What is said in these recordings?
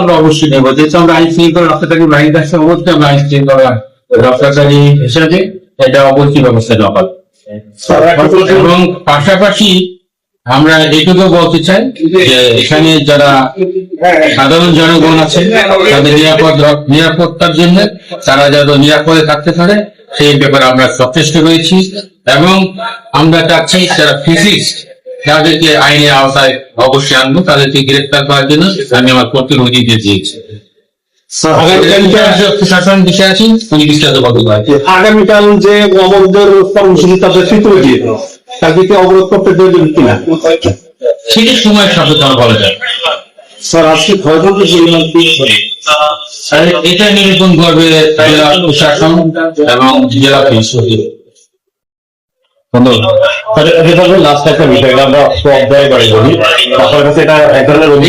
আমরা অবশ্যই নেব। যেহেতু আমরা আইন শৃঙ্খলা অবশ্যই আমরা আইন শৃঙ্খলা হিসাবে এটা অবশ্যই ব্যবস্থা নেওয়া হবে। এবং পাশাপাশি আমরা এটুকু বলতে চাই যে এখানে যারা সাধারণ জনগণ আছে, তাদের নিরাপদ নিরাপত্তার জন্য তারা যাতে নিরাপদে থাকতে পারে, সেই ব্যাপারে আমরা সচেষ্ট রয়েছি। এবং আমরা চাচ্ছি যারা ফিজিক্স তাদেরকে আইনের আওতায় অবশ্যই আনব তাদেরকে গ্রেফতার করার জন্য আমি আমার প্রতিনিধি নির্দেশ দিয়েছি। আগামীকাল যে অবরোধের কর্মসূচি তাদের দিয়ে তাদেরকে অবরোধ করতে প্রয়োজন কিনা? সেটি সময়ের সাথে তোমার বলা যায়। স্যার আজকে ক্ষয়ক্ষতির পরিমাণ কি আর এটা নিরূপণ করবে জেলা প্রশাসন এবং জেলা লাস্ট একটা বিষয় এটা আমরা সব জায়গায় বলি। আপনার কাছে এটা এক ধরনের আমি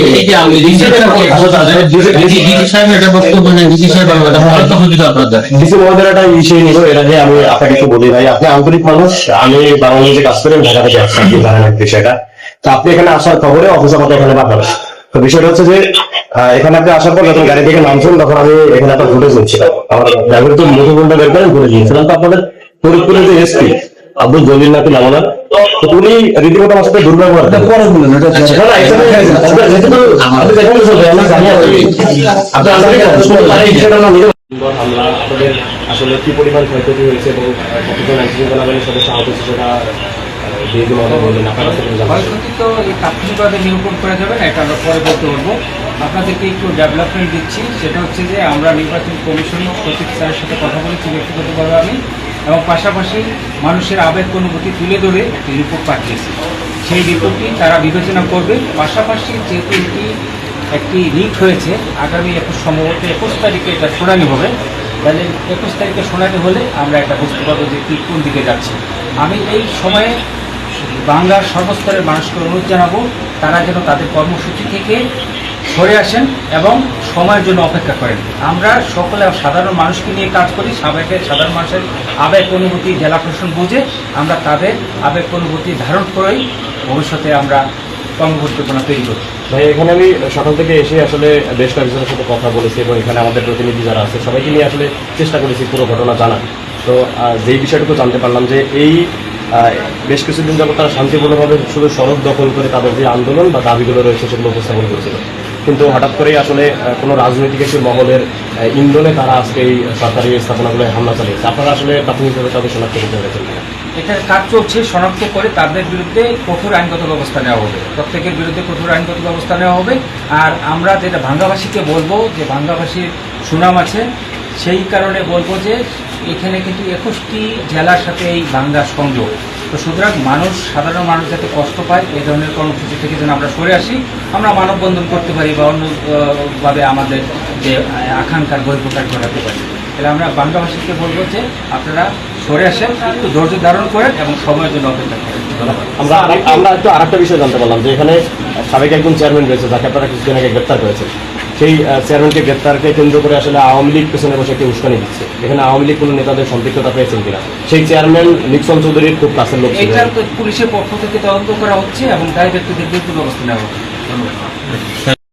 এটা আপনাকে একটু বলি ভাই আপনি আন্তরিক মানুষ আমি বাংলাদেশে কাজ করি ঢাকা থেকে আসছি বিষয়টা। তো আপনি এখানে আসার খবরে অফিস আমাকে এখানে পাঠাবেন। তো বিষয়টা হচ্ছে যে এখানে আপনি আসার পর যখন গাড়ি থেকে নামছেন তখন আমি এখানে একটা ফুটেজ নিচ্ছিলাম আমার ড্রাইভার তো মুঠোফোনটা বের করেন ঘুরে দিয়েছিলাম তো আপনাদের ফরিদপুরের যে এসপি আব্দুল জলিল নাকি নাম ওনার তো উনি রীতিমতো আমার সাথে দুর্ব্যবহার করেন। পরে বললেন এটা না, না, হামলা আপনাদের আসলে কি পরিমাণ ক্ষয়ক্ষতি হয়েছে এবং কতজন আইন শৃঙ্খলা বাহিনীর সদস্য আহত হয়েছে সেটা। ক্ষয়ক্ষতি তো এই তাৎক্ষণিকভাবে নিরূপণ করা যাবে না এটা আমরা পরে বলতে পারব আপনাদেরকে একটু ডেভেলপমেন্ট দিচ্ছি সেটা হচ্ছে যে আমরা নির্বাচন কমিশন সচিব স্যারের সাথে কথা বলেছি ব্যক্তিগতভাবে আমি এবং পাশাপাশি মানুষের আবেগ অনুভূতি তুলে ধরে একটি রিপোর্ট পাঠিয়েছে। সেই রিপোর্টটি তারা বিবেচনা করবে। পাশাপাশি যেহেতু এটি একটি লিক হয়েছে, আগামী একুশ সম্ভবত একুশ তারিখে এটা শুনানি হবে। তাহলে একুশ তারিখে শুনানি হলে আমরা এটা বুঝতে পারব যে কি কোন দিকে যাচ্ছে। আমি এই সময়ে বাংলার সর্বস্তরের মানুষকে অনুরোধ জানাব, তারা যেন তাদের কর্মসূচি থেকে সরে আসেন এবং সময়ের জন্য অপেক্ষা করেন। আমরা সকলে সাধারণ মানুষকে নিয়ে কাজ করি। সাবেকে সাধারণ মানুষের আবেগ, অনুভূতি, জেলা প্রশাসন বুঝে আমরা তাদের আবেগ, অনুভূতি ধারণ করেই ভবিষ্যতে আমরা কর্মপরিকল্পনা তৈরি করি। ভাই, এখানে আমি সকাল থেকে এসে আসলে বেশ কয়েকজনের সাথে কথা বলেছি এবং এখানে আমাদের প্রতিনিধি যারা আছে, সবাইকে নিয়ে আসলে চেষ্টা করেছি পুরো ঘটনা জানার। তো যেই বিষয়টুকু জানতে পারলাম যে এই বেশ কিছুদিন যাবত তারা শান্তিপূর্ণভাবে শুধু সড়ক দখল করে তাদের যে আন্দোলন বা দাবিগুলো রয়েছে সেগুলো উপস্থাপন করেছিল। কিন্তু হঠাৎ করেই আসলে কোনো রাজনৈতিক একটি মহলের ইন্ধনে তারা আজকে এই সরকারি স্থাপনাগুলো হামলা চালিয়েছে। আপনারা আসলে প্রাথমিকভাবে তাদের শনাক্ত করতে পেরেছেন? এটার কাজ চলছে, শনাক্ত করে তাদের বিরুদ্ধে কঠোর আইনগত ব্যবস্থা নেওয়া হবে। প্রত্যেকের বিরুদ্ধে কঠোর আইনগত ব্যবস্থা নেওয়া হবে। আর আমরা যেটা ভাঙ্গাভাষীকে বলব, যে ভাঙ্গাভাষীর সুনাম আছে, সেই কারণে বলব যে এখানে কিন্তু একুশটি জেলার সাথে এই বাংলা সংযোগ। তো সুতরাং মানুষ সাধারণ মানুষ যাতে কষ্ট পায় এই ধরনের কর্মসূচি থেকে যেন আমরা সরে আসি আমরা মানববন্ধন করতে পারি বা অন্য আহ, ভাবে আমাদের যে আকাঙ্ক্ষার বহিঃপ্রকাশ ঘটাতে পারি। তাহলে আমরা বাংলাভাষীকে বলব যে আপনারা সরে আসেন একটু ধৈর্য ধারণ করেন এবং সময়ের জন্য অপেক্ষা করেন। আমরা আমরা একটু আরেকটা বিষয় জানতে পারলাম যে এখানে সাবেক একজন চেয়ারম্যান রয়েছে যাকে আপনারা কিছুদিন আগে গ্রেপ্তার করেছেন। সেই চেয়ারম্যানকে গ্রেপ্তারকে কেন্দ্র করে আসলে আওয়ামী লীগ পেছনে বসে একটি উস্কানি দিচ্ছে। এখানে আওয়ামী লীগ কোনো নেতাদের সম্পৃক্ততা পেয়েছেন কিনা? সেই চেয়ারম্যান নিক্সন চৌধুরীর খুব কাছের লোক পুলিশের পক্ষ থেকে তদন্ত করা হচ্ছে এবং তাই ব্যক্তিদের বিরুদ্ধে ব্যবস্থা নেওয়া ধন্যবাদ।